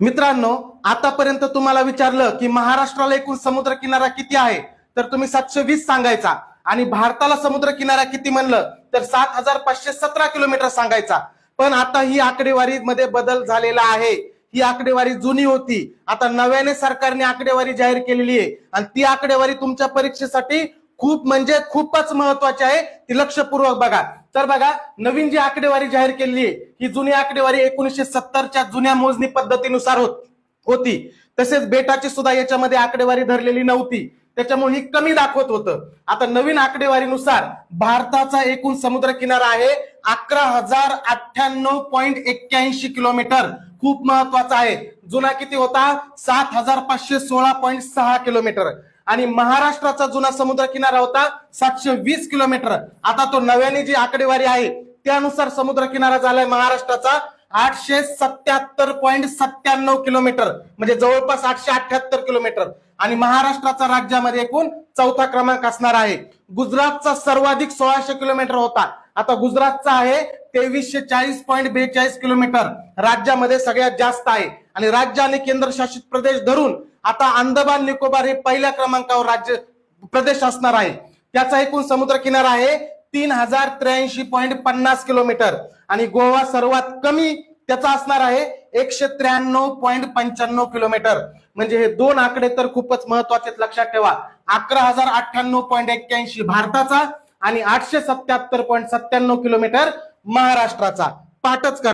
मित्रांनो आतापर्यंत तुम्हाला विचारलं की महाराष्ट्राला एकूण समुद्र किनारा किती आहे? तर तुम्ही सातशे वीस सांगायचा. आणि भारताला समुद्र किनारा किती म्हणलं तर सात हजार पाचशे सतरा किलोमीटर सांगायचा. पण आता ही आकडेवारी मध्ये बदल झालेला आहे. ही आकडेवारी जुनी होती. आता नव्याने सरकारने आकडेवारी जाहीर केलेली आहे. आणि ती आकडेवारी तुमच्या परीक्षेसाठी खूप म्हणजे खूपच महत्वाची आहे. ती लक्षपूर्वक बघा. तर बघा नवीन जी आकडेवारी जाहीर केलेली आहे ही जुनी आकडेवारी एकोणीसशे सत्तरच्या जुन्या मोजणी पद्धतीनुसार होत होती. तसेच बेटाची सुद्धा याच्यामध्ये आकडेवारी धरलेली नव्हती. त्याच्यामुळे ही कमी दाखवत होतं. आता नवीन आकडेवारीनुसार भारताचा एकूण समुद्र किनारा आहे अकरा हजार अठ्ठ्याण्णव पॉईंट एक्क्याऐंशी किलोमीटर. खूप महत्त्वाचा आहे. जुना किती होता? सात हजार पाचशे सोळा पॉईंट सहा किलोमीटर. आणि महाराष्ट्राचा जुना समुद्र किनारा होता सातशे वीस किलोमीटर. आता तो नव्याने जी आकडेवारी आहे त्यानुसार समुद्र किनारा झालाय महाराष्ट्राचा. आठशे सत्याहत्तर पॉईंट सत्त्याण्णव किलोमीटर म्हणजे जवळपास आठशे अठ्याहत्तर किलोमीटर. आणि महाराष्ट्राचा राज्यामध्ये एकूण चौथा क्रमांक असणार आहे. गुजरातचा सर्वाधिक सोळाशे किलोमीटर होता. आता गुजरातचा आहे तेवीसशे चाळीस पॉईंट बेचाळीस किलोमीटर. राज्यामध्ये सगळ्यात जास्त आहे. आणि राज्य आणि केंद्रशासित प्रदेश धरून आता अंदमान निकोबार हे पहिल्या क्रमांकावर राज्य प्रदेश असणार आहे. त्याचा एकूण समुद्र किनारा आहे तीन हजार त्र्याऐंशी पॉईंट पन्नास किलोमीटर. आणि गोवा सर्वात कमी त्याचा असणार आहे एकशे त्र्याण्णव पॉईंट पंच्याण्णव किलोमीटर. म्हणजे हे दोन आकडे तर खूपच महत्त्वाचे लक्षात ठेवा. अकरा हजार अठ्ठ्याण्णव पॉईंट एक्क्याऐंशी भारताचा आणि आठशे सत्याहत्तर पॉईंट सत्त्याण्णव किलोमीटर महाराष्ट्राचा. पाठच करा.